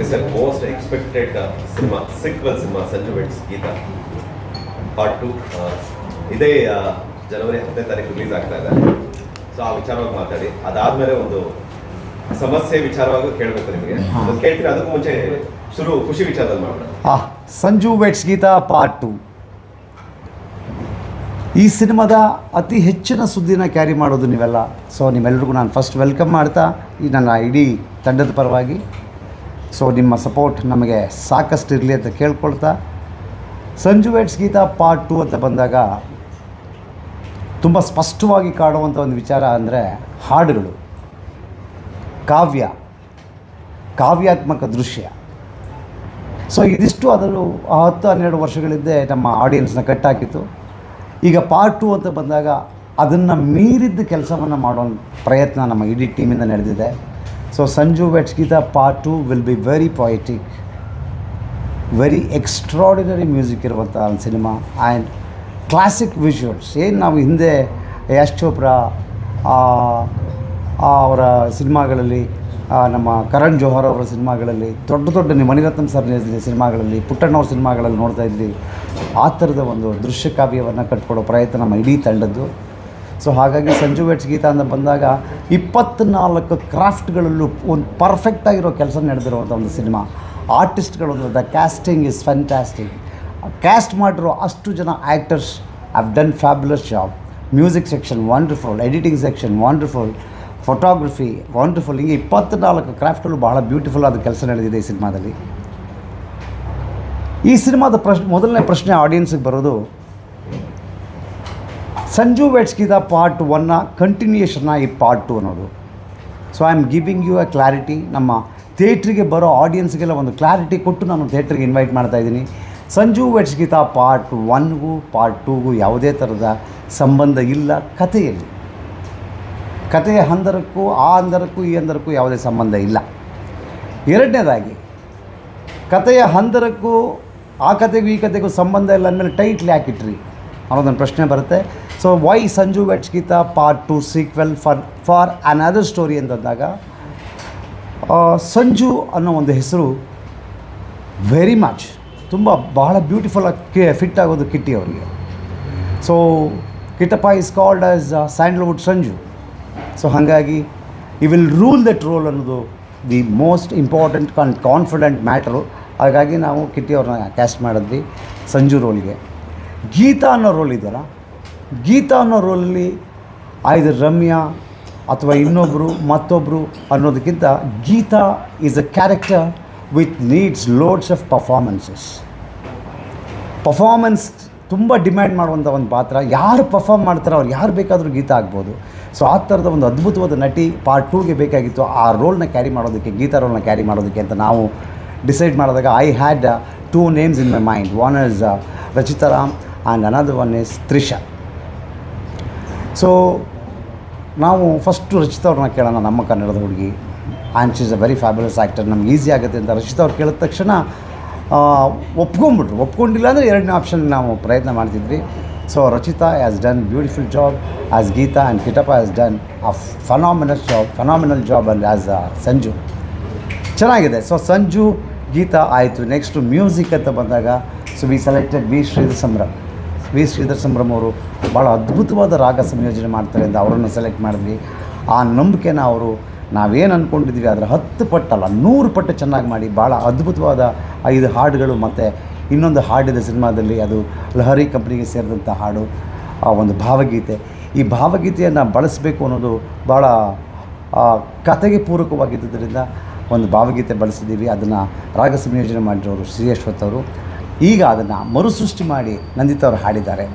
Is the most expected cinema sequel cinema Sanju weds Geetha part two ಇದೇ ಆ, ಜನವರಿ ಹತ್ತನೇ ತಾರೀಕು ರಿಲೀಸ್ ಆಗ್ತಾ ಇದೆ. ಸೊ ಆ ವಿಚಾರವಾಗಿ ಮಾತಾಡಿ. ಅದಾದ್ಮೇಲೆ ಒಂದು ಸಮಸ್ಯೆ ವಿಚಾರವಾಗಿ ಕೇಳಬೇಕು ನಿಮಗೆ. ಕೇಳ್ತೀನಿ ಅದಕ್ಕೂ ಮುಂಚೆ ಶುರು ಖುಷಿ ವಿಚಾರದಲ್ಲಿ ಮಾಡೋಣ Sanju weds Geetha part two ಈ ಸಿನಿಮಾದ ಅತಿ ಹೆಚ್ಚಿನ ಸುದ್ದಿನ ಕ್ಯಾರಿ ಮಾಡೋದು ನೀವೆಲ್ಲ. ಸೊ ನಿಮ್ಮೆಲ್ರಿಗೂ ನಾನು ಫಸ್ಟ್ ವೆಲ್ಕಮ್ ಮಾಡ್ತಾ ಈ ನನ್ನ ಇಡೀ ತಂಡದ ಪರವಾಗಿ ಸೊ ನಿಮ್ಮ ಸಪೋರ್ಟ್ ನಮಗೆ ಸಾಕಷ್ಟು ಇರಲಿ ಅಂತ ಕೇಳ್ಕೊಳ್ತಾ, Sanju weds Geetha part two ಅಂತ ಬಂದಾಗ ತುಂಬ ಸ್ಪಷ್ಟವಾಗಿ ಕಾಡುವಂಥ ಒಂದು ವಿಚಾರ ಅಂದರೆ ಹಾಡುಗಳು. ಕಾವ್ಯ, ಕಾವ್ಯಾತ್ಮಕ ದೃಶ್ಯ. ಸೊ ಇದಿಷ್ಟು ಅದರಲ್ಲೂ ಆ ಹತ್ತು ಹನ್ನೆರಡು ವರ್ಷಗಳಿದ್ದೆ ನಮ್ಮ ಆಡಿಯನ್ಸ್ನ ಕಟ್ಟಾಕಿತ್ತು. ಈಗ ಪಾರ್ಟ್ ಟು ಅಂತ ಬಂದಾಗ ಅದನ್ನು ಮೀರಿದ್ದ ಕೆಲಸವನ್ನು ಮಾಡೋ ಪ್ರಯತ್ನ ನಮ್ಮ ಇಡೀ ಟೀಮಿಂದ ನಡೆದಿದೆ. Sanju weds Geetha part two will be very poetic, very extraordinary music ಇರುವಂಥ ಒಂದು ಸಿನಿಮಾ ಆ್ಯಂಡ್ ಕ್ಲಾಸಿಕ್ ವಿಜುವಲ್ಸ್ ಏನು ನಾವು ಹಿಂದೆ ಯಶ್ ಚೋಪ್ರಾ ಅವರ ಸಿನಿಮಾಗಳಲ್ಲಿ ನಮ್ಮ ಕರಣ್ ಜೋಹರ್ ಅವರ ಸಿನಿಮಾಗಳಲ್ಲಿ ದೊಡ್ಡ ದೊಡ್ಡ ಮಣಿರತ್ನಂ ಸರ್ ಸಿನಿಮಾಗಳಲ್ಲಿ ಪುಟ್ಟಣ್ಣವ್ರ ಸಿನಿಮಾಗಳಲ್ಲಿ ನೋಡ್ತಾ ಇದ್ವಿ. ಆ ಥರದ ಒಂದು ದೃಶ್ಯ ಕಾವ್ಯವನ್ನು ಕಟ್ಕೊಡೋ ಪ್ರಯತ್ನ ನಮ್ಮ ಇಡೀ ತಂಡದ್ದು. ಸೊ ಹಾಗಾಗಿ ಸಂಜು ವೆಟ್ಸ್ ಗೀತಾ ಅಂತ ಬಂದಾಗ ಇಪ್ಪತ್ತ್ನಾಲ್ಕು ಕ್ರಾಫ್ಟ್ಗಳಲ್ಲೂ ಒಂದು ಪರ್ಫೆಕ್ಟಾಗಿರೋ ಕೆಲಸ ನಡೆದಿರುವಂಥ ಒಂದು cinema. ಆರ್ಟಿಸ್ಟ್ಗಳೊಂದು the casting is fantastic cast ಮಾಡಿರೋ ಅಷ್ಟು ಜನ actors have done fabulous job music section wonderful editing section wonderful photography wonderful ಹಿಂಗೆ ಇಪ್ಪತ್ತ್ನಾಲ್ಕು ಕ್ರಾಫ್ಟ್ಗಳು ಬಹಳ ಬ್ಯೂಟಿಫುಲ್ ಆದ ಕೆಲಸ ನಡೆದಿದೆ ಈ ಸಿನಿಮಾದಲ್ಲಿ. ಈ ಸಿನಿಮಾದ ಪ್ರಶ್ನೆ, ಮೊದಲನೇ ಪ್ರಶ್ನೆ ಆಡಿಯನ್ಸಿಗೆ ಬರೋದು ಸಂಜು ವೆಟ್ಸ್ ಗೀತಾ ಪಾರ್ಟ್ ಒನ್ನ ಕಂಟಿನ್ಯೂಷನ್ನ ಈ ಪಾರ್ಟ್ ಟು ಅನ್ನೋದು. So I am giving you a clarity ನಮ್ಮ ಥಿಯೇಟ್ರಿಗೆ ಬರೋ ಆಡಿಯನ್ಸ್ಗೆಲ್ಲ ಒಂದು ಕ್ಲಾರಿಟಿ ಕೊಟ್ಟು ನಾನು ಥಿಯೇಟ್ರಿಗೆ ಇನ್ವೈಟ್ ಮಾಡ್ತಾ ಇದ್ದೀನಿ. ಸಂಜು ವೆಟ್ಸ್ ಗೀತಾ ಪಾರ್ಟ್ ಒನ್ಗೂ ಪಾರ್ಟ್ ಟೂಗೂ ಯಾವುದೇ ಥರದ ಸಂಬಂಧ ಇಲ್ಲ ಕಥೆಯಲ್ಲಿ. ಕಥೆಯ ಹಂದರಕ್ಕೂ ಆ ಹಂದರಕ್ಕೂ ಈ ಅಂದರಕ್ಕೂ ಯಾವುದೇ ಸಂಬಂಧ ಇಲ್ಲ. ಎರಡನೇದಾಗಿ, ಕಥೆಯ ಹಂದರಕ್ಕೂ ಆ ಕಥೆಗೂ, ಈ ಕಥೆಗೂ ಸಂಬಂಧ ಇಲ್ಲ ಅಂದಮೇಲೆ ಟೈಟ್ಲ್ ಯಾಕಿಟ್ರಿ? ಅನ್ನೋದೊಂದು ಪ್ರಶ್ನೆ ಬರುತ್ತೆ. So why Sanju weds Geetha part two sequel for for another story ಅಂತಂದಾಗ ಸಂಜು ಅನ್ನೋ ಒಂದು ಹೆಸರು ವೆರಿ ಮಚ್ ತುಂಬ ಬಹಳ ಬ್ಯೂಟಿಫುಲ್ ಆಗಿ ಫಿಟ್ ಆಗೋದು ಕಿಟ್ಟಿ ಅವರಿಗೆ. So Kittappa is called as Sandalwood Sanju so ಹಾಗಾಗಿ ಈ ವಿಲ್ ರೂಲ್ ದಟ್ ರೋಲ್ ಅನ್ನೋದು the most important con confident matter ಹಾಗಾಗಿ ನಾವು ಕಿಟ್ಟಿ ಅವ್ರನ್ನ ಕ್ಯಾಸ್ಟ್ ಮಾಡಿದ್ವಿ ಸಂಜು ರೋಲ್ಗೆ ಗೀತಾ ಅನ್ನೋ ರೋಲ್ ಇದೆಯಲ್ಲ ಗೀತಾ ಅನ್ನೋ ರೋಲಲ್ಲಿ ಆಯ್ದು ರಮ್ಯಾ ಅಥವಾ ಇನ್ನೊಬ್ಬರು ಮತ್ತೊಬ್ಬರು ಅನ್ನೋದಕ್ಕಿಂತ Geetha is a character with needs loads of performances performance ತುಂಬ ಡಿಮ್ಯಾಂಡ್ ಮಾಡುವಂಥ ಒಂದು ಪಾತ್ರ. ಯಾರು ಪರ್ಫಾರ್ಮ್ ಮಾಡ್ತಾರೋ ಅವ್ರು, ಯಾರು ಬೇಕಾದರೂ ಗೀತ ಆಗ್ಬೋದು. ಸೊ ಆ ಥರದ ಒಂದು ಅದ್ಭುತವಾದ ನಟಿ ಪಾರ್ಟ್ ಟೂಗೆ ಬೇಕಾಗಿತ್ತು. ಆ ರೋಲ್ನ ಕ್ಯಾರಿ ಮಾಡೋದಕ್ಕೆ, ಗೀತಾ ರೋಲ್ನ ಕ್ಯಾರಿ ಮಾಡೋದಕ್ಕೆ ಅಂತ ನಾವು ಡಿಸೈಡ್ ಮಾಡಿದಾಗ I had two names in my mind one is Rachita Ram and another one is Trisha so ನಾವು ಫಸ್ಟು ರಚಿತವ್ರನ್ನ ಕೇಳೋಣ, ನಮ್ಮ ಕನ್ನಡದ ಹುಡುಗಿ. And she's a very fabulous actor ನಮ್ಗೆ ಈಸಿ ಆಗುತ್ತೆ ಅಂತ ರಚಿತಾ ಅವ್ರು ಕೇಳಿದ ತಕ್ಷಣ ಒಪ್ಕೊಂಬಿಟ್ರು ಒಪ್ಕೊಂಡಿಲ್ಲ ಅಂದರೆ ಎರಡನೇ ಆಪ್ಷನ್ ನಾವು ಪ್ರಯತ್ನ ಮಾಡ್ತಿದ್ವಿ. So Rachita has done beautiful job as Geetha and Kittappa has done a phenomenal job phenomenal job ಅಲ್ಲಿ ಆ್ಯಸ್ ಅ ಸಂಜು ಚೆನ್ನಾಗಿದೆ. ಸೊ ಸಂಜು ಗೀತಾ ಆಯಿತು. ನೆಕ್ಸ್ಟು ಮ್ಯೂಸಿಕ್ ಅಂತ ಬಂದಾಗ so we selected V Sridha Sambhram V. Sridhar Sambhram ಅವರು ಭಾಳ ಅದ್ಭುತವಾದ ರಾಗ ಸಂಯೋಜನೆ ಮಾಡ್ತಾರೆ ಅಂತ ಅವರನ್ನು ಸೆಲೆಕ್ಟ್ ಮಾಡಿದ್ವಿ. ಆ ನಂಬಿಕೆನ ಅವರು ನಾವೇನು ಅಂದ್ಕೊಂಡಿದ್ವಿ ಅದರ ಹತ್ತು ಪಟ್ಟಲ್ಲ ನೂರು ಪಟ್ಟು ಚೆನ್ನಾಗಿ ಮಾಡಿ ಭಾಳ ಅದ್ಭುತವಾದ ಐದು ಹಾಡುಗಳು ಮತ್ತು ಇನ್ನೊಂದು ಹಾಡಿದೆ ಸಿನಿಮಾದಲ್ಲಿ ಅದು ಲಹರಿ ಕಂಪ್ನಿಗೆ ಸೇರಿದಂಥ ಹಾಡು, ಆ ಒಂದು ಭಾವಗೀತೆ. ಈ ಭಾವಗೀತೆಯನ್ನು ಬಳಸಬೇಕು ಅನ್ನೋದು ಭಾಳ ಕತೆಗೆ ಪೂರಕವಾಗಿದ್ದರಿಂದ ಒಂದು ಭಾವಗೀತೆ ಬಳಸಿದ್ದೀವಿ. ಅದನ್ನು ರಾಗ ಸಂಯೋಜನೆ ಮಾಡಿರೋರು ಶ್ರೀ ಅವರು. ಈಗ ಅದನ್ನು ಮರುಸೃಷ್ಟಿ ಮಾಡಿ ನಂದಿತ್ ಅವರು ಹಾಡಿದ್ದಾರೆ.